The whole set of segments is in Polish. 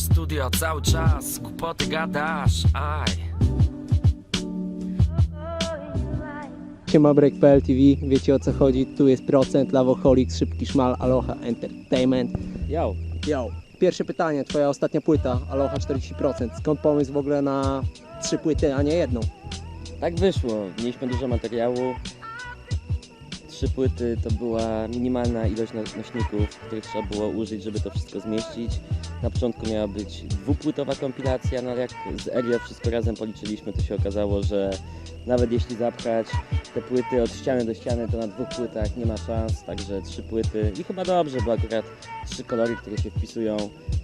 Melanż studio cały czas, głupoty gadasz, aj Siema Break.pl TV, wiecie o co chodzi, tu jest procent, Lavoholics, Szybki Szmal, Aloha Entertainment. Yo, Yo, pierwsze pytanie, twoja ostatnia płyta, Aloha 40%, skąd pomysł w ogóle na trzy płyty, a nie jedną? tak wyszło. Mieliśmy dużo materiału. Trzy płyty to była minimalna ilość no- nośników, których trzeba było użyć, żeby to wszystko zmieścić. Na początku miała być dwupłytowa kompilacja, no ale jak z Erio wszystko razem policzyliśmy, to się okazało, że nawet jeśli zapchać te płyty od ściany do ściany, to na dwóch płytach nie ma szans, także trzy płyty i chyba dobrze, bo akurat trzy kolory, które się wpisują,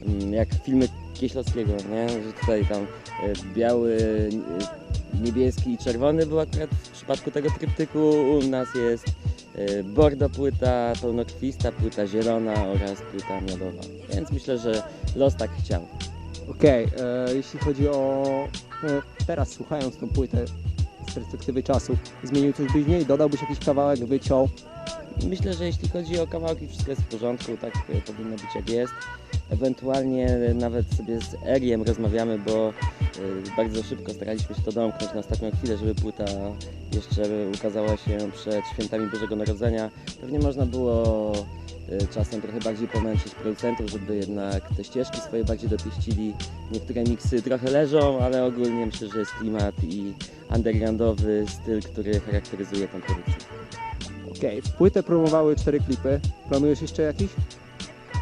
mm, jak filmy Kieślowskiego, nie? Że tutaj tam e, biały, e, niebieski i czerwony był akurat w przypadku tego tryptyku. U nas jest bordo płyta, pełnokrwista płyta zielona oraz płyta miodowa. Więc myślę, że los tak chciał. Okej, e, jeśli chodzi o e, teraz słuchając tą płytę perspektywy czasu, zmienił coś byś w niej, dodałbyś jakiś kawałek, wyciął? Myślę, że jeśli chodzi o kawałki, wszystko jest w porządku, tak e, powinno być jak jest. Ewentualnie nawet sobie z Eriem rozmawiamy, bo e, bardzo szybko staraliśmy się to domknąć na ostatnią chwilę, żeby płyta jeszcze ukazała się przed świętami Bożego Narodzenia. Pewnie można było czasem trochę bardziej pomęczyć producentów, żeby jednak te ścieżki swoje bardziej dopieścili. Niektóre miksy trochę leżą, ale ogólnie myślę, że jest klimat i undergroundowy styl, który charakteryzuje tę produkcję. Okej, płytę promowały cztery klipy, planujesz jeszcze jakiś?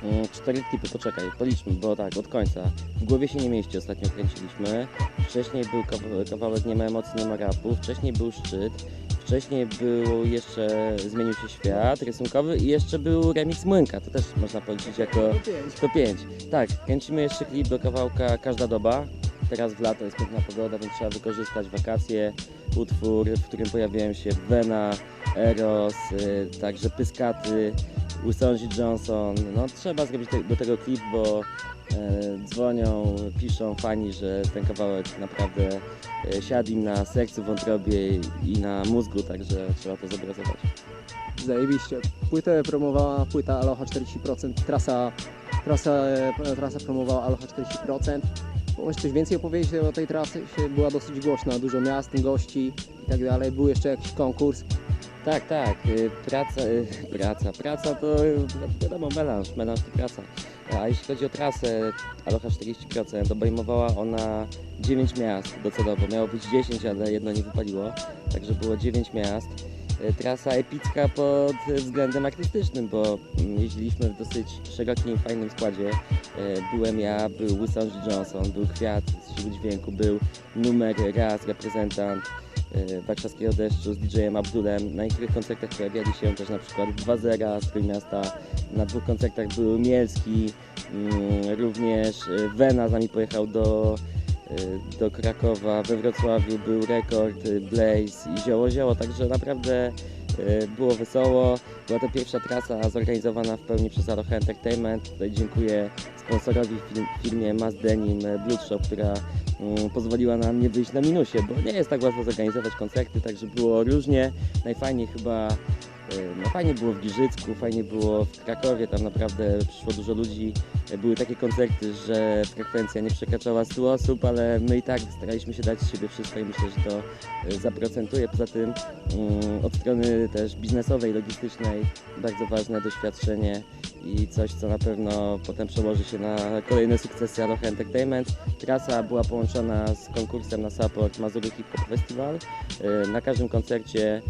Mm, Cztery klipy, poczekaj, policzmy, bo tak, od końca. W głowie się nie mieści, ostatnio kręciliśmy. Wcześniej był kawa- kawałek Nie ma emocji, nie ma rapu. Wcześniej był szczyt. Wcześniej był jeszcze Zmienił się świat rysunkowy i jeszcze był remix Młynka. To też można policzyć jako to 5. Tak, kręcimy jeszcze klip do kawałka Każda doba. Teraz w lato jest piękna pogoda, więc trzeba wykorzystać wakacje. Utwór, w którym pojawiają się Vena, Eros, y, także Pyskaty, Usonji Johnson. No trzeba zrobić te, do tego klip, bo dzwonią, piszą fani, że ten kawałek naprawdę e, siadł im na sercu, wątrobie i na mózgu, także trzeba to zobrazować. Zajebiście. Płytę promowała płyta Aloha 40%, trasa, trasa, e, trasa promowała Aloha 40%. Możesz coś więcej opowiedzieć o tej trasie? Była dosyć głośna, dużo miast, gości i tak dalej. Był jeszcze jakiś konkurs. Tak, tak, praca, praca, praca to wiadomo melanż, melanż to praca. A jeśli chodzi o trasę Aloha 40%, obejmowała ona 9 miast docelowo. Miało być 10, ale jedno nie wypaliło, także było 9 miast. Y, Trasa epicka pod względem artystycznym, bo mm, jeździliśmy w dosyć szerokim, fajnym składzie. Y, Byłem ja, był Wilson Johnson, był Kwiat z siły dźwięku, był numer raz, reprezentant warszawskiego deszczu z DJ-em Abdulem. Na niektórych koncertach pojawiali się też na przykład 2-0 z Trójmiasta. Na dwóch koncertach był Mielski, mm, również y, Wena z nami pojechał do, y, do Krakowa. We Wrocławiu był Rekord, Blaze i Zioło Zioło, także naprawdę było wesoło. Była to pierwsza trasa zorganizowana w pełni przez Aloha Entertainment. Tutaj dziękuję sponsorowi film, filmie Mass Denim Bloodshop, która mm, pozwoliła nam nie wyjść na minusie, bo nie jest tak łatwo zorganizować koncerty, także było różnie. Najfajniej chyba, no fajnie było w Giżycku, fajnie było w Krakowie, tam naprawdę przyszło dużo ludzi. Y, Były takie koncerty, że frekwencja nie przekraczała 100 osób, ale my i tak staraliśmy się dać z siebie wszystko i myślę, że to y, zaprocentuje. Poza tym mm, od strony też biznesowej, logistycznej bardzo ważne doświadczenie i coś, co na pewno potem przełoży się na kolejne sukcesy Aloha Entertainment. Trasa była połączona z konkursem na support Mazury Hip Hop Festival. Na każdym koncercie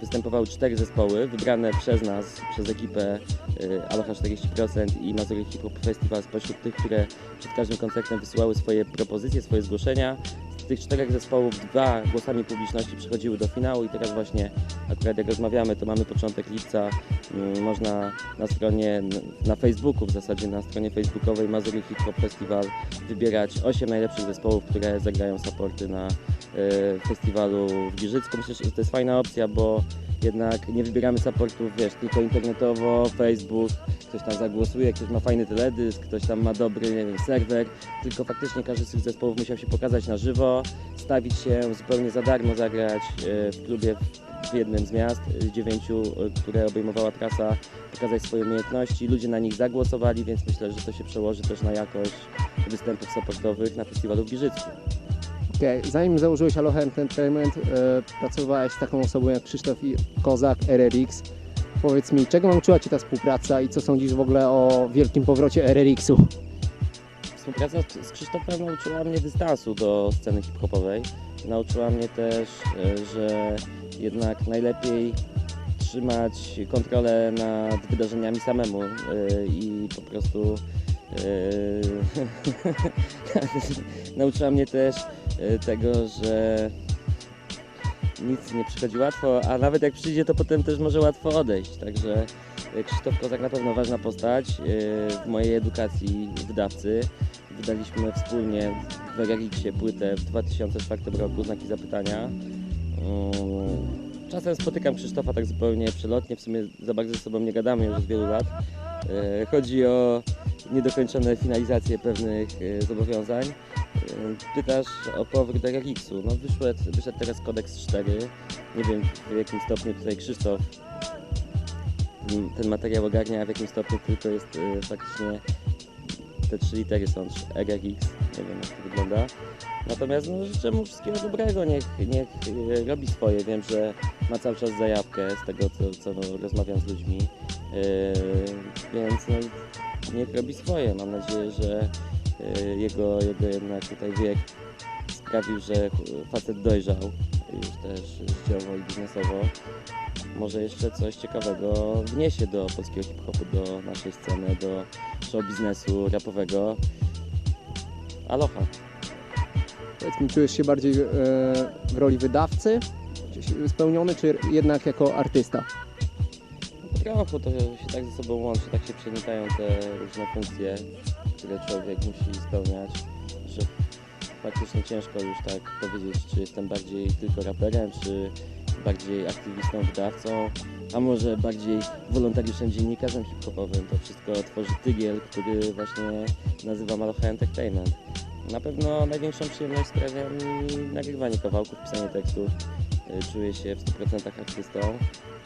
występowały cztery zespoły, wybrane przez nas, przez ekipę y, Aloha 40% i Mazury Hip Hop Festival spośród tych, które przed każdym koncertem wysyłały swoje propozycje, swoje zgłoszenia. Z tych czterech zespołów dwa głosami publiczności przechodziły do finału i teraz właśnie akurat jak rozmawiamy, to mamy początek lipca. Mm, Można na stronie, na Facebooku w zasadzie, na stronie facebookowej Mazury Hip Hop Festival wybierać 8 najlepszych zespołów, które zagrają supporty na e, festiwalu w Giżycku. Myślę, że to jest fajna opcja, bo jednak nie wybieramy supportów, wiesz, tylko internetowo, Facebook, ktoś tam zagłosuje, ktoś ma fajny teledysk, ktoś tam ma dobry, nie wiem, serwer, tylko faktycznie każdy z tych zespołów musiał się pokazać na żywo, stawić się zupełnie za darmo, zagrać e, w klubie w jednym z miast, z dziewięciu, e, które obejmowała trasa, pokazać swoje umiejętności. Ludzie na nich zagłosowali, więc myślę, że to się przełoży też na jakość występów supportowych na festiwalu w Giżycku. Zanim założyłeś Aloha Entertainment, e, pracowałeś z taką osobą jak Krzysztof I- Kozak, RRX. Powiedz mi, czego nauczyła Cię ta współpraca i co sądzisz w ogóle o wielkim powrocie RRX-u? Współpraca z Krzysztofem nauczyła mnie dystansu do sceny hip-hopowej. Nauczyła mnie też, e, że jednak najlepiej trzymać kontrolę nad wydarzeniami samemu e, i po prostu nauczyła mnie też tego, że nic nie przychodzi łatwo, a nawet jak przyjdzie, to potem też może łatwo odejść. Także e, Krzysztof Kozak na pewno ważna postać e, w mojej edukacji wydawcy. Wydaliśmy wspólnie w Erariksie płytę w 2004 roku, znaki zapytania. Czasem spotykam Krzysztofa tak zupełnie przelotnie, w sumie za bardzo ze sobą nie gadamy już od wielu lat. E, Chodzi o niedokończone finalizacje pewnych e, zobowiązań. E, Pytasz o powrót Erariksu. No wyszedł, wyszedł teraz kodeks 4. Nie wiem w jakim stopniu tutaj Krzysztof ten materiał ogarnia, a w jakim stopniu tylko jest e, faktycznie te trzy litery są EGX, nie wiem jak to wygląda. Natomiast no, życzę mu wszystkiego dobrego, niech, niech e, robi swoje. Wiem, że ma cały czas zajawkę z tego, co, co no, rozmawiam z ludźmi. E, więc no, niech robi swoje. Mam nadzieję, że e, jego, jego jednak tutaj wiek sprawił, że facet dojrzał już też życiowo i biznesowo. Może jeszcze coś ciekawego wniesie do polskiego hip-hopu, do naszej sceny, do show biznesu rapowego. Aloha. Powiedz mi, czujesz się bardziej e, w roli wydawcy spełniony, czy jednak jako artysta? Trochę to się tak ze sobą łączy, tak się przenikają te różne funkcje, które człowiek musi spełniać, że faktycznie ciężko już tak powiedzieć, czy jestem bardziej tylko raperem, czy bardziej aktywistą, wydawcą, a może bardziej wolontariuszem, dziennikarzem hip-hopowym. To wszystko tworzy tygiel, który właśnie nazywam Aloha Entertainment. Na pewno największą przyjemność sprawia mi nagrywanie kawałków, pisanie tekstów. Y, Czuję się w 100% artystą.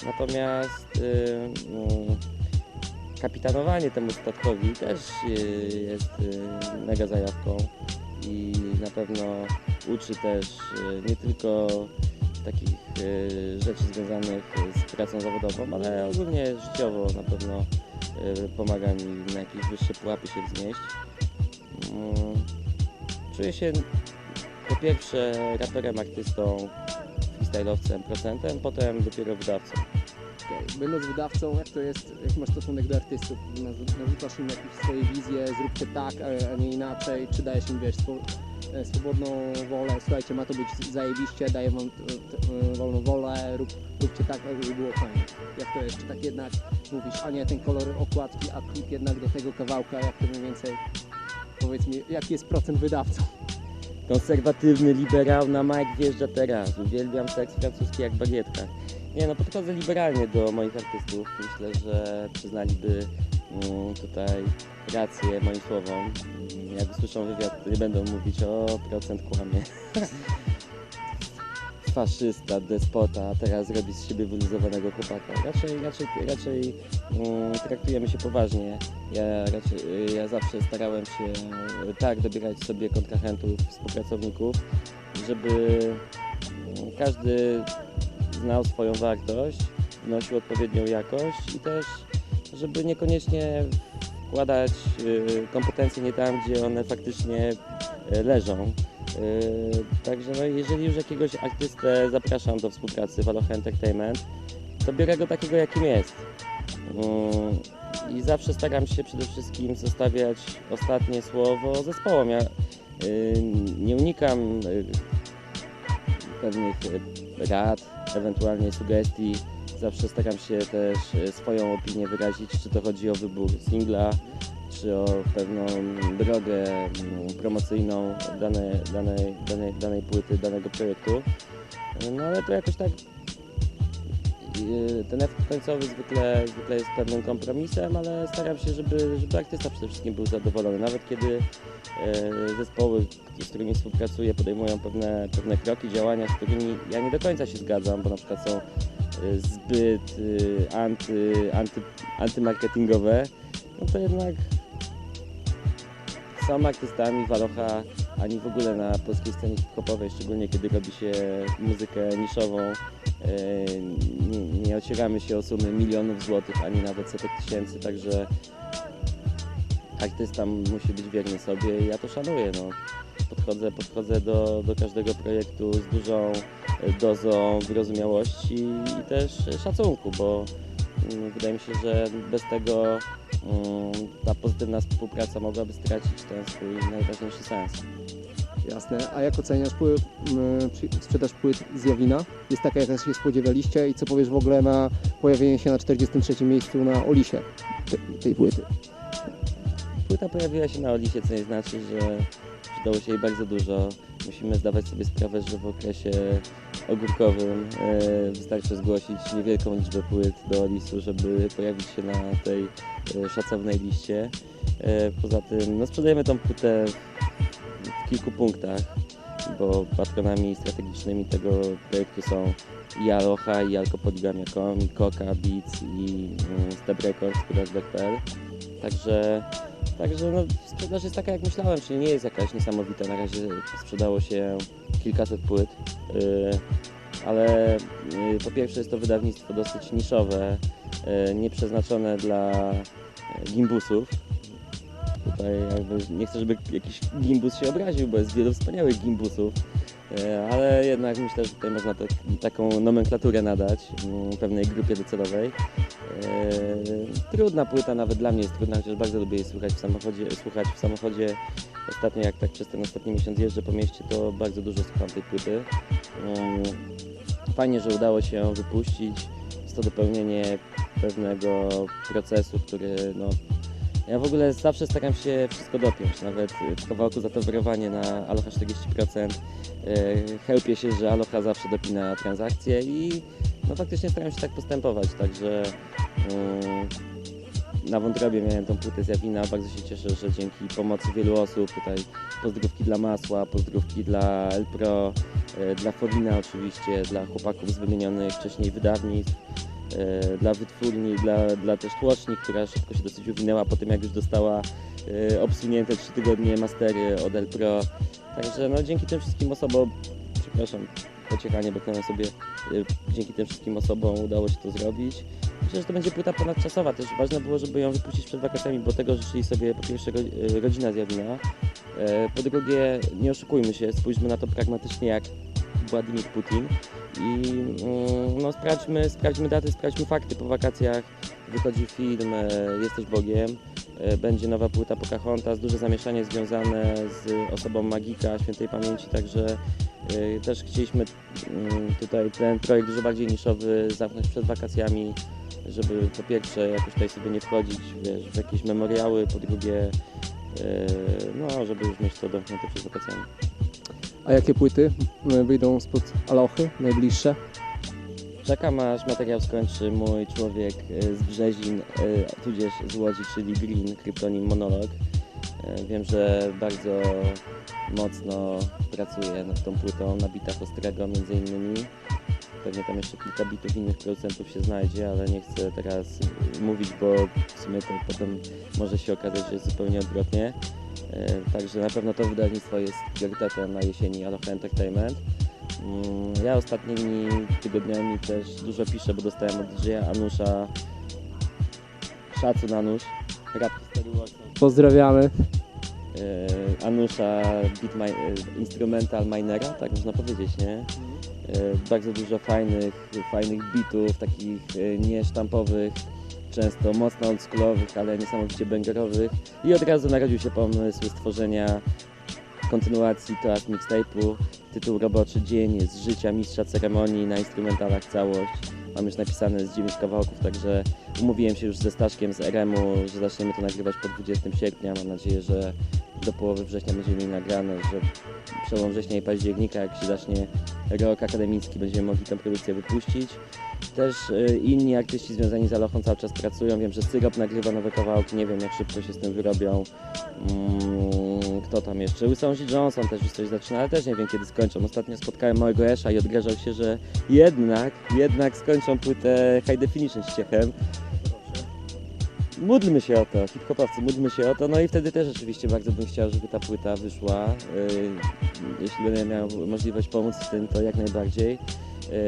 Natomiast y, mm, kapitanowanie temu statkowi też y, jest y, mega zajawką i na pewno uczy też y, nie tylko takich rzeczy związanych z pracą zawodową, ale ogólnie życiowo na pewno pomaga mi na jakieś wyższe pułapy się wznieść. Mm, Czuję się po pierwsze raperem, artystą, freestyle'owcem, procentem, potem dopiero wydawcą. Będąc wydawcą, jak to jest, jaki masz stosunek do artystów? Narzu- Narzucasz im jakieś swoje wizje, zróbcie tak, a- nie inaczej, czy dajesz im, wiesz, e, swobodną wolę, słuchajcie, ma to być zajebiście, daję wam e, wolną wolę, rób, róbcie tak, żeby było fajnie. Jak to jest? Czy tak jednak mówisz, a nie ten kolor okładki, a klip jednak do tego kawałka, jak to mniej więcej, powiedz mi, jaki jest procent wydawcą? Konserwatywny liberał na Mike wjeżdża teraz. Uwielbiam seks francuski jak bagietka. Nie no, podchodzę liberalnie do moich artystów. Myślę, że przyznaliby mm, tutaj rację moim słowom. Mm, Jak usłyszą wywiad, to nie będą mówić o procent kłamie. Faszysta, despota, a teraz robi z siebie wyluzowanego chłopaka. Raczej, raczej, raczej mm, traktujemy się poważnie. Ja, raczej, ja zawsze starałem się e, tak dobierać sobie kontrahentów, współpracowników, żeby każdy znał swoją wartość, wnosił odpowiednią jakość i też, żeby niekoniecznie wkładać y, kompetencje nie tam, gdzie one faktycznie y, leżą. Y, Także no, jeżeli już jakiegoś artystę zapraszam do współpracy w Aloha Entertainment, to biorę go takiego, jakim jest. Mm, I zawsze staram się przede wszystkim zostawiać ostatnie słowo zespołom. Ja nie unikam pewnych rad, ewentualnie sugestii. Zawsze staram się też y, swoją opinię wyrazić, czy to chodzi o wybór singla, czy o pewną drogę mm, promocyjną danej, danej, danej, danej płyty, danego projektu. No ale to jakoś tak ten efekt końcowy zwykle, zwykle jest pewnym kompromisem, ale staram się, żeby, żeby artysta przede wszystkim był zadowolony. Nawet kiedy e, zespoły, z którymi współpracuję, podejmują pewne, pewne kroki, działania, z którymi ja nie do końca się zgadzam, bo na przykład są e, zbyt anty, anty, antymarketingowe, no to jednak są artystami Walocha, ani w ogóle na polskiej scenie hip-hopowej, szczególnie kiedy robi się muzykę niszową, e, nie, nie ocieramy się o sumy milionów złotych, ani nawet setek tysięcy, także artysta musi być wierny sobie i ja to szanuję. No. Podchodzę, podchodzę do, do każdego projektu z dużą dozą wyrozumiałości i też szacunku, bo mm, wydaje mi się, że bez tego ta pozytywna współpraca mogłaby stracić ten swój najważniejszy sens. Jasne. A jak oceniasz pły, m, przy- sprzedaż płyt z Jawina? Jest taka, jaka się spodziewaliście? I co powiesz w ogóle na pojawienie się na 43 miejscu na Olisie te, tej płyty? Płyta pojawiła się na Olisie, co nie znaczy, że przydało się jej bardzo dużo. Musimy zdawać sobie sprawę, że w okresie ogórkowym e, wystarczy zgłosić niewielką liczbę płyt do Olisu, żeby pojawić się na tej e, szacownej liście. E, poza tym no, sprzedajemy tą płytę w kilku punktach, bo patronami strategicznymi tego projektu są i Aloha, i Alkopoligamia.com, i Coca, Beats, i mm, Step Records, Kurak.pl. Także Także no, sprzedaż jest taka jak myślałem, czyli nie jest jakaś niesamowita. Na razie sprzedało się kilkaset płyt, yy, ale yy, po pierwsze jest to wydawnictwo dosyć niszowe, yy, nieprzeznaczone dla gimbusów. Tutaj nie chcę, żeby jakiś gimbus się obraził, bo jest wielu wspaniałych gimbusów, ale jednak myślę, że tutaj można tak, taką nomenklaturę nadać yy, pewnej grupie docelowej. Eee, trudna płyta, nawet dla mnie jest trudna, chociaż bardzo lubię jej słuchać w samochodzie. Słuchać w samochodzie. Ostatnio, jak tak przez ten ostatni miesiąc jeżdżę po mieście, to bardzo dużo słucham tej płyty. Mm, Fajnie, że udało się ją wypuścić. Jest to dopełnienie pewnego procesu, który no, ja w ogóle zawsze staram się wszystko dopiąć, nawet w kawałku zatowarowanie na Aloha 40%. Eee, Chełpię się, że Aloha zawsze dopina transakcje i no faktycznie staram się tak postępować, także mm, na wątrobie miałem tą płytę z Jawina, bardzo się cieszę, że dzięki pomocy wielu osób, tutaj pozdrówki dla Masła, pozdrówki dla Elpro, e, dla Fowina oczywiście, dla chłopaków z wymienionych wcześniej wydawnictw, e, dla wytwórni, dla, dla też tłoczni, która szybko się dosyć uwinęła po tym, jak już dostała e, obsunięte 3 tygodnie mastery od Elpro. Także no dzięki tym wszystkim osobom, przepraszam, pociekanie beknąłem sobie, e, dzięki tym wszystkim osobom udało się to zrobić. Myślę, że to będzie płyta ponadczasowa. Też ważne było, żeby ją wypuścić przed wakacjami, bo tego życzyli sobie po pierwsze ro- e, rodzina z Jawina. E, Po drugie, nie oszukujmy się, spójrzmy na to pragmatycznie jak Władimir Putin i mm, no, sprawdźmy, sprawdźmy daty, sprawdźmy fakty. Po wakacjach wychodzi film e, Jesteś Bogiem, e, będzie nowa płyta Pocahontas, duże zamieszanie związane z osobą Magika świętej pamięci, także e, też chcieliśmy mm, tutaj ten projekt dużo bardziej niszowy zamknąć przed wakacjami, żeby po pierwsze jakoś tutaj sobie nie wchodzić wiesz, w jakieś memoriały, po drugie no, żeby już mieć to domknięte przed wakacjami. A jakie płyty m, wyjdą spod Alochy najbliższe? Czekam aż materiał skończy mój człowiek e, z Brzezin, e, tudzież z Łodzi, czyli Green, kryptonim Monolog. E, Wiem, że bardzo mocno pracuje nad tą płytą na bitach Ostrego między innymi. Pewnie tam jeszcze kilka bitów innych producentów się znajdzie, ale nie chcę teraz e, mówić, bo w sumie to potem może się okazać, że jest zupełnie odwrotnie. E, Także na pewno to wydawnictwo jest priorytetem na jesieni Aloha Entertainment. Mm, Ja ostatnimi tygodniami też dużo piszę, bo dostałem od DJ Anusza szacun Anusz, rap. Pozdrawiamy. E, Anusza beat mi- e, instrumental minera, tak można powiedzieć, nie? E, Bardzo dużo fajnych, fajnych beatów, takich niesztampowych, często mocno oldschoolowych, ale niesamowicie bangerowych. I od razu narodził się pomysł stworzenia kontynuacji Toast Mixtape'u. Tytuł roboczy Dzień z życia mistrza ceremonii na instrumentalach całość. mam już napisane z 9 kawałków, także umówiłem się już ze Staszkiem z RM-u, że zaczniemy to nagrywać po 20 sierpnia. Mam nadzieję, że do połowy września będziemy mieli nagrane, że przełom września i października, jak się zacznie rok akademicki, będziemy mogli tę produkcję wypuścić. Też y, inni artyści związani z Alochą cały czas pracują. Wiem, że Syrop nagrywa nowe kawałki, nie wiem jak szybko się z tym wyrobią. Mm, kto tam jeszcze? Wilson Johnson też już coś zaczyna, ale też nie wiem kiedy skończą. Ostatnio spotkałem małego Esza i odgrażał się, że jednak, jednak skończą płytę High Definition z Ciechem. Módlmy się o to, hip-hopowcy, módlmy się o to. No i wtedy też oczywiście bardzo bym chciał, żeby ta płyta wyszła. Yy, jeśli będę miał możliwość pomóc w tym, to jak najbardziej.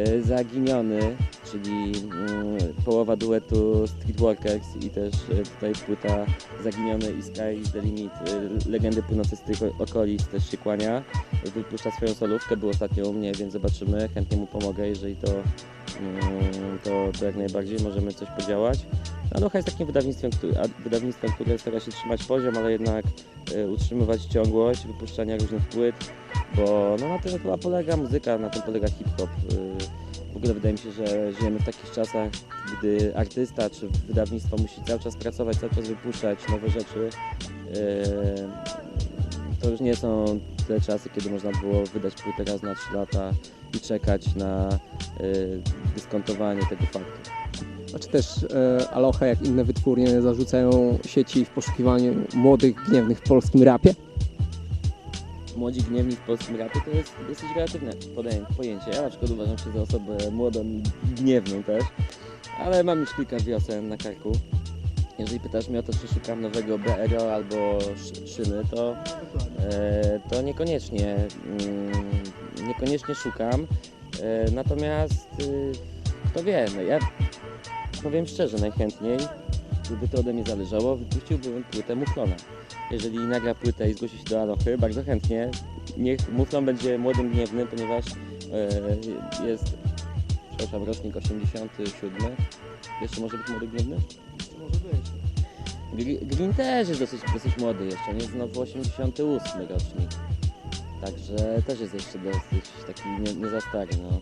Yy, Zaginiony, czyli yy, połowa duetu Streetworkers i też yy, tutaj płyta Zaginiony i Sky is the Limit, legendy płynące z tych okolic też się kłania. Wypuszcza swoją solówkę, był ostatnio u mnie, więc zobaczymy. Chętnie mu pomogę, jeżeli to, mm, to, to jak najbardziej możemy coś podziałać. Aloha jest takim wydawnictwem, wydawnictwem, które stara się trzymać poziom, ale jednak e, utrzymywać ciągłość wypuszczania różnych płyt, bo no, na tym chyba polega muzyka, na tym polega hip-hop. E, w ogóle wydaje mi się, że żyjemy w takich czasach, gdy artysta czy wydawnictwo musi cały czas pracować, cały czas wypuszczać nowe rzeczy. E, to już nie są te czasy, kiedy można było wydać płytę raz na 3 lata i czekać na e, dyskontowanie tego faktu. A czy też e, Aloha, jak inne wytwórnie, zarzucają sieci w poszukiwaniu młodych, gniewnych w polskim rapie? Młodzi gniewni w polskim rapie to jest dosyć relatywne podej- pojęcie. Ja na przykład uważam się za osobę młodą i gniewną też, ale mam już kilka wiosen na karku. Jeżeli pytasz mnie o to, czy szukam nowego BRO albo szy- szyny, to, e, to niekoniecznie, mm, niekoniecznie szukam. E, natomiast y, kto wie, no ja powiem szczerze, najchętniej, gdyby to ode mnie zależało, wypuściłbym płytę Muflona. Jeżeli nagra płytę i zgłosi się do Alochy, bardzo chętnie. Niech Muflon będzie młodym gniewnym, ponieważ e, jest, przepraszam, rocznik 87. Jeszcze może być młody gniewny? Może być. Gr- Green też jest dosyć, dosyć młody jeszcze, nie znowu 88 rocznik. Także też jest jeszcze dosyć taki nie, nie za stary. No.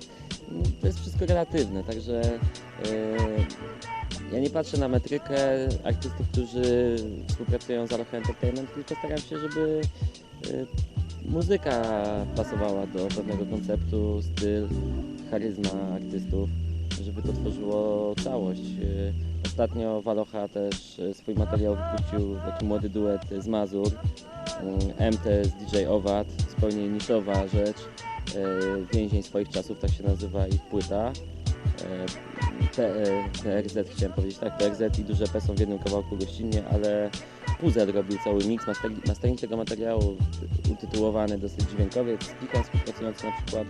To jest wszystko relatywne, także e, ja nie patrzę na metrykę artystów, którzy współpracują z Aloha Entertainment, tylko staram się, żeby e, muzyka pasowała do pewnego konceptu, styl, charyzma artystów, żeby to tworzyło całość. E, Ostatnio Walocha też e, swój materiał wypuścił taki młody duet z Mazur. Mm, MT z DJ Owad, zupełnie niszowa rzecz. E, Więzień swoich czasów, tak się nazywa ich płyta. E, P- e, PRZ chciałem powiedzieć, tak, PRZ i duże P są w jednym kawałku gościnnie, ale Puzel robił cały mix, mastering, tego materiału utytułowany dosyć dźwiękowiec, Kikiem współpracujący na przykład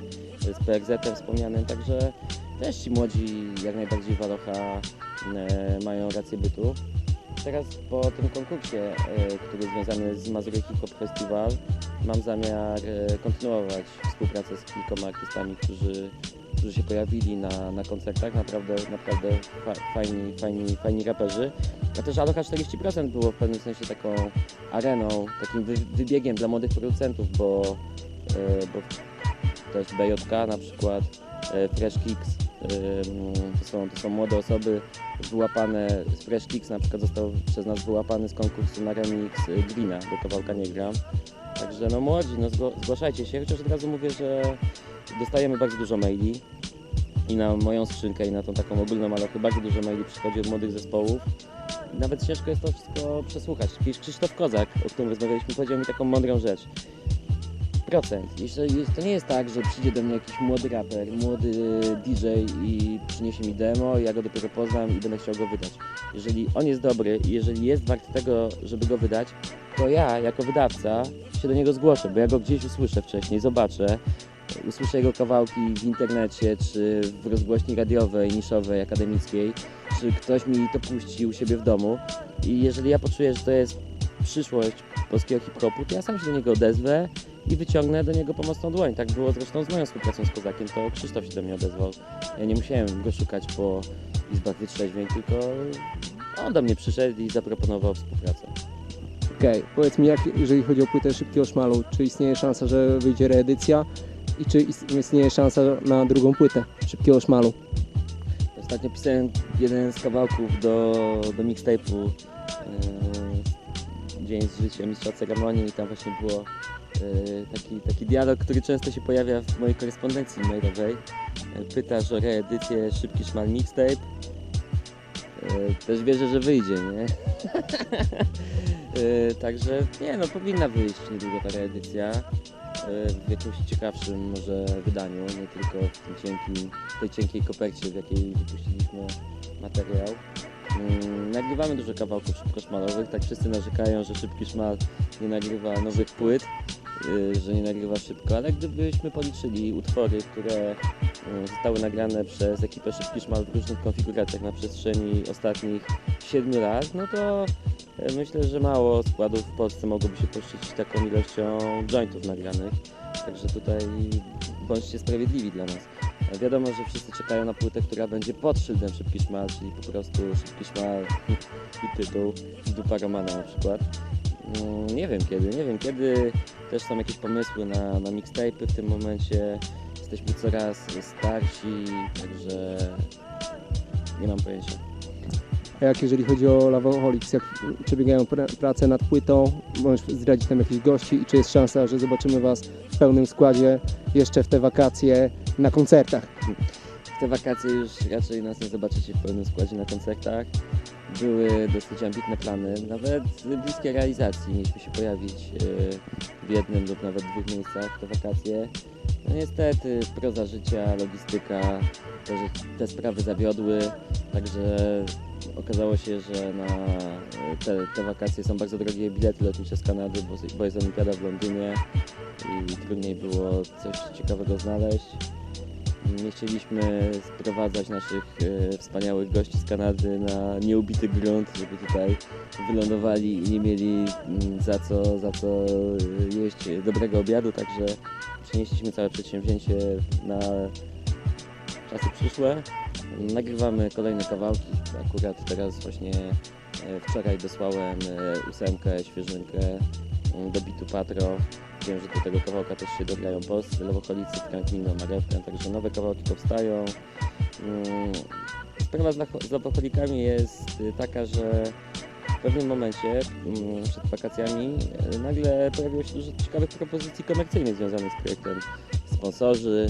e, z PRZ-em wspomnianym, także też ci młodzi jak najbardziej Walocha e, mają rację bytu. Teraz po tym konkursie, e, który jest związany z Mazury Hip Hop Festival, mam zamiar e, kontynuować współpracę z kilkoma artystami, którzy, którzy się pojawili na, na koncertach. Naprawdę, naprawdę fa, fajni, fajni, fajni raperzy. A też Aloha 40% było w pewnym sensie taką areną, takim wy, wybiegiem dla młodych producentów, bo, e, bo też BJK na przykład, Fresh Kicks, ym, to są, to są młode osoby wyłapane, z Fresh Kicks na przykład został przez nas wyłapany z konkursu na remix y, Greena, do kawałka nie gram. Także no młodzi, no zgłaszajcie się, chociaż od razu mówię, że dostajemy bardzo dużo maili i na moją skrzynkę i na tą taką ogólną malochy bardzo dużo maili przychodzi od młodych zespołów. Nawet ciężko jest to wszystko przesłuchać. Kiedyś Krzysztof Kozak, o którym rozmawialiśmy, powiedział mi taką mądrą rzecz. Procent. Jest, to nie jest tak, że przyjdzie do mnie jakiś młody raper, młody DJ i przyniesie mi demo, ja go dopiero poznam i będę chciał go wydać. Jeżeli on jest dobry i jeżeli jest wart tego, żeby go wydać, to ja jako wydawca się do niego zgłoszę, bo ja go gdzieś usłyszę wcześniej, zobaczę, usłyszę jego kawałki w internecie, czy w rozgłośni radiowej, niszowej, akademickiej, czy ktoś mi to puści u siebie w domu i jeżeli ja poczuję, że to jest przyszłość polskiego hip-hopu, to ja sam się do niego odezwę i wyciągnę do niego pomocną dłoń. Tak było zresztą z moją współpracą z Kozakiem, to Krzysztof się do mnie odezwał. Ja nie musiałem go szukać po izbach wytrzeźwień, tylko on do mnie przyszedł i zaproponował współpracę. Okej, powiedz mi, jak, jeżeli chodzi o płytę Szybkiego Szmalu, czy istnieje szansa, że wyjdzie reedycja i czy ist- istnieje szansa na drugą płytę Szybkiego Szmalu? Ostatnio pisałem jeden z kawałków do, do mixtape'u e, Dzień z życia mistrza ceremonii i tam właśnie było taki, taki dialog, który często się pojawia w mojej korespondencji mailowej. E, Pytasz o reedycję Szybki Szmal Mixtape. E, Też wierzę, że wyjdzie, nie? Także nie no, powinna wyjść niedługo ta reedycja w jakimś ciekawszym może wydaniu, nie tylko w tym cienkim, tej cienkiej kopercie, w jakiej wypuściliśmy materiał. Mm, Nagrywamy dużo kawałków szybkoszmalowych, tak wszyscy narzekają, że Szybki Szmal nie nagrywa nowych płyt, y, że nie nagrywa szybko, ale gdybyśmy policzyli utwory, które y, zostały nagrane przez ekipę Szybki Szmal w różnych konfiguracjach na przestrzeni ostatnich 7 lat, no to y, myślę, że mało składów w Polsce mogłoby się poszczycić taką ilością jointów nagranych. Także tutaj bądźcie sprawiedliwi dla nas. E, Wiadomo, że wszyscy czekają na płytę, która będzie pod szyldem Szybki Szmal, czyli po prostu Szybki Szmal i tytuł, Dupa Romana na przykład. Mm, Nie wiem kiedy, nie wiem kiedy. Też są jakieś pomysły na, na w tym momencie. Jesteśmy coraz starsi, także nie mam pojęcia. A jak jeżeli chodzi o Lavoholics, jak przebiegają pra- prace nad płytą, możesz zdradzić tam jakichś gości i czy jest szansa, że zobaczymy Was w pełnym składzie jeszcze w te wakacje na koncertach? Te wakacje już raczej nas nie zobaczycie w pełnym składzie na koncertach. Były dosyć ambitne plany, nawet bliskie realizacji. Mieliśmy się pojawić e, w jednym lub nawet dwóch miejscach te wakacje. No niestety proza życia, logistyka, te, że- te sprawy zawiodły, także okazało się, że na e, te, te wakacje są bardzo drogie bilety lotnicze z Kanady, bo, bo jest olimpiada w Londynie i trudniej było coś ciekawego znaleźć. Nie chcieliśmy sprowadzać naszych e, wspaniałych gości z Kanady na nieubity grunt, żeby tutaj wylądowali i nie mieli mm, za co, za co e, jeść dobrego obiadu, także przenieśliśmy całe przedsięwzięcie na czasy przyszłe. Nagrywamy kolejne kawałki. Akurat teraz właśnie e, wczoraj dosłałem e, ósemkę, świeżynkę mm, do bitu Patro. Wiem, że do tego kawałka też się dograją polscy lewocholicy, Franklino, Marewka, także nowe kawałki powstają. Mm, Sprawa z lewocholikami jest y, taka, że w pewnym momencie mm, przed wakacjami e, nagle pojawiło się dużo ciekawych propozycji komercyjnych związanych z projektem. Sponsorzy,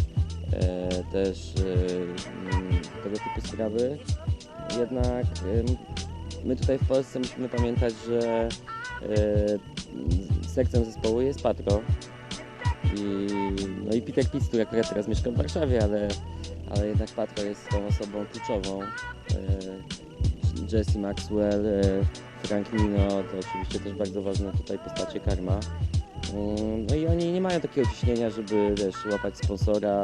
e, też e, mm, tego typu sprawy. Jednak my tutaj w Polsce musimy pamiętać, że e, sercem zespołu jest Patro. I, no i Peter Pitts, który akurat teraz mieszka w Warszawie, ale, ale jednak Patro jest tą osobą kluczową. E, Jesse Maxwell, e, Frank Nino to oczywiście też bardzo ważne tutaj postacie Karma. Mm, No i oni nie mają takiego ciśnienia, żeby wiesz, łapać sponsora,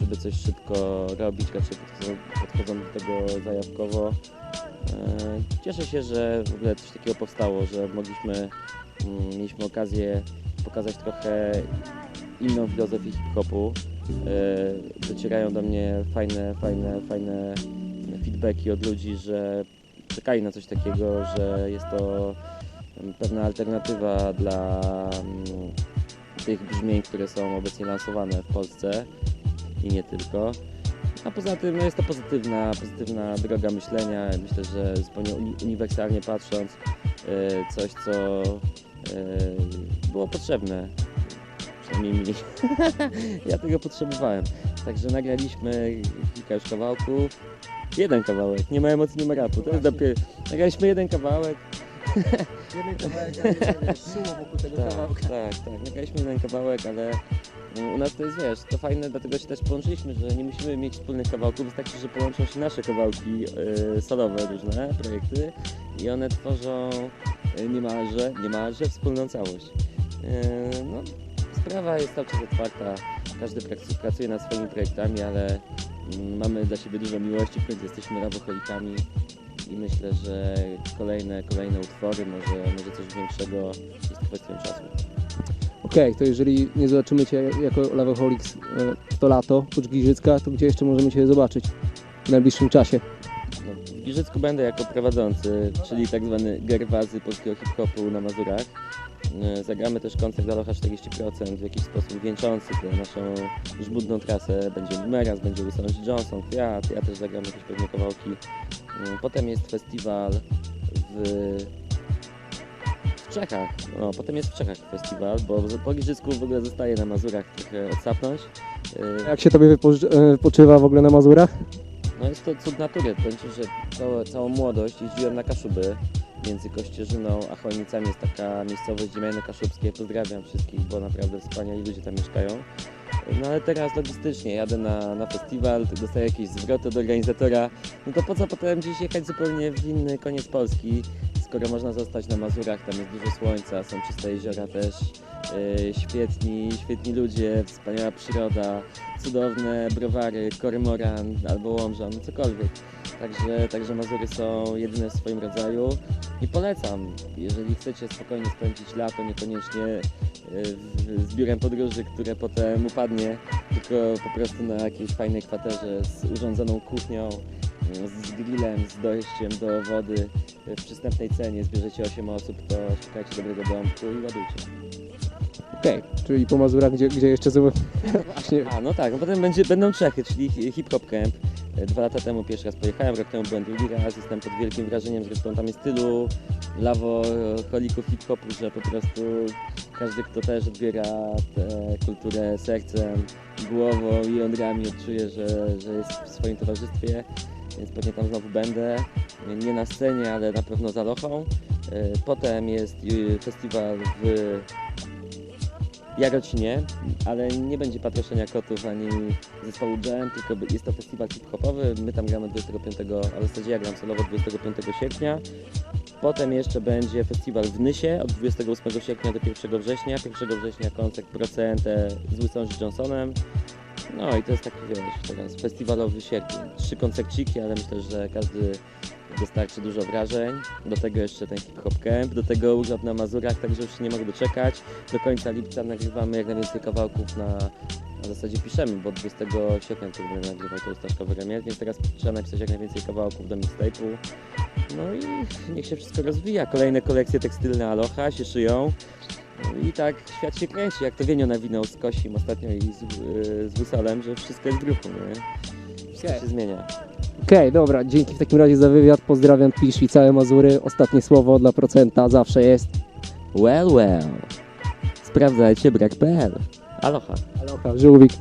żeby coś szybko robić, raczej podchodzą, podchodzą do tego zajawkowo. E, Cieszę się, że w ogóle coś takiego powstało, że mogliśmy, mieliśmy okazję pokazać trochę inną filozofię hip-hopu. E, Docierają do mnie fajne, fajne, fajne feedbacki od ludzi, że czekali na coś takiego, że jest to mm, pewna alternatywa dla mm, tych brzmień, które są obecnie lansowane w Polsce i nie tylko. A poza tym no jest to pozytywna, pozytywna droga myślenia. Myślę, że zupełnie uni- uniwersalnie patrząc, e, coś co było potrzebne. Przynajmniej mi. ja tego potrzebowałem. Także nagraliśmy kilka już kawałków. Jeden kawałek, nie ma emocji, nie ma rapu. To jest dopiero. Nagraliśmy jeden kawałek. Jeden kawałek, ale suma wokół tego Tak, tak, tak. Nagraliśmy jeden kawałek, ale mm, u nas to jest, wiesz, to fajne, dlatego się też połączyliśmy, że nie musimy mieć wspólnych kawałków, wystarczy, że połączą się nasze kawałki yy, solowe różne projekty i one tworzą niemalże, niemalże wspólną całość. Yy, no, sprawa jest cały czas otwarta, każdy prac- pracuje nad swoimi projektami, ale mm, mamy dla siebie dużo miłości, w końcu jesteśmy rabocholikami i myślę, że kolejne, kolejne utwory, może, może coś większego jest kwestią czasu. Okej, to jeżeli nie zobaczymy Cię jako Lavoholics e, to lato, oprócz Giżycka, to gdzie jeszcze możemy Cię zobaczyć w najbliższym czasie? Giżycku będę jako prowadzący, czyli tak zwany gerwazy polskiego hip-hopu na Mazurach. E, Zagramy też koncert Aloha 40% w jakiś sposób wieńczący tę naszą żmudną trasę. Będzie Bumeras, będzie Wilson Johnson, Kwiat, ja też zagram jakieś pewnie kawałki. E, Potem jest festiwal w, w Czechach. No, potem jest w Czechach festiwal, bo po Giżycku w ogóle zostaje na Mazurach trochę odsapnąć. E, Jak się tobie wypoczywa w ogóle na Mazurach? No jest to cud natury, powiem że całe, całą młodość jeździłem na Kaszuby. Między Kościerzyną a Chojnicami jest taka miejscowość Ziemiany Kaszubskie. Pozdrawiam wszystkich, bo naprawdę wspaniali ludzie tam mieszkają. No ale teraz logistycznie jadę na, na festiwal, dostaję jakieś zwroty od organizatora. No to po co potem gdzieś jechać zupełnie w inny koniec Polski, skoro można zostać na Mazurach, tam jest dużo słońca, są czyste jeziora też, yy, świetni, świetni ludzie, wspaniała przyroda, cudowne browary, kormoran albo łomża, no cokolwiek. Także, także Mazury są jedyne w swoim rodzaju i polecam, jeżeli chcecie spokojnie spędzić lato, niekoniecznie w- z biurem podróży, które potem upadnie, tylko po prostu na jakiejś fajnej kwaterze z urządzoną kuchnią, z grillem, z dojściem do wody w przystępnej cenie, zbierzecie 8 osób, to szukajcie dobrego domku i ładujcie. Okej, czyli po Mazurach, gdzie, gdzie jeszcze są... Właśnie, A, no tak, no potem będzie, będą Czechy, czyli hi- Hip Hop Camp. E, Dwa lata temu pierwszy raz pojechałem, rok temu byłem drugi raz, jestem pod wielkim wrażeniem, zresztą tam jest tylu lawoholików hip-hopu, że po prostu każdy, kto też odbiera tę kulturę sercem, głową i jądrami odczuje, że, że jest w swoim towarzystwie, więc pewnie tam znowu będę. Nie na scenie, ale na pewno za lochą. E, Potem jest festiwal w Jarocinie, ale nie będzie patroszenia kotów ani zespołu Jam, tylko jest to festiwal hip-hopowy. My tam gramy 25, a w zasadzie ja gram solowo 25 sierpnia. Potem jeszcze będzie festiwal w Nysie od 28 sierpnia do 1 września. 1 września koncert Procentę z Wilson Johnsonem. No i to jest taki, wiesz, teraz festiwalowy sierpień. Trzy koncerciki, ale myślę, że każdy dostarczy dużo wrażeń. Do tego jeszcze ten hip-hop camp, do tego urlop na Mazurach, także już się nie mogę doczekać. Do końca lipca nagrywamy jak najwięcej kawałków na, na zasadzie piszemy, bo 20 sierpnia to będę nagrywał to Staszkowy Remier, więc teraz trzeba napisać jak najwięcej kawałków do mixtape'u. No i niech się wszystko rozwija. Kolejne kolekcje tekstylne Aloha się szyją. I tak świat się kręci, jak to Wienio nawinął z Kosim ostatnio i z, yy, z Wusolem, że wszystko jest w ruchu, nie? Wszystko Okej. się zmienia. Okej, dobra, dzięki w takim razie za wywiad, pozdrawiam Pisz i całe Mazury. Ostatnie słowo dla procenta zawsze jest. Well, well. Sprawdzajcie brak.pl. Aloha. Aloha, żółwik.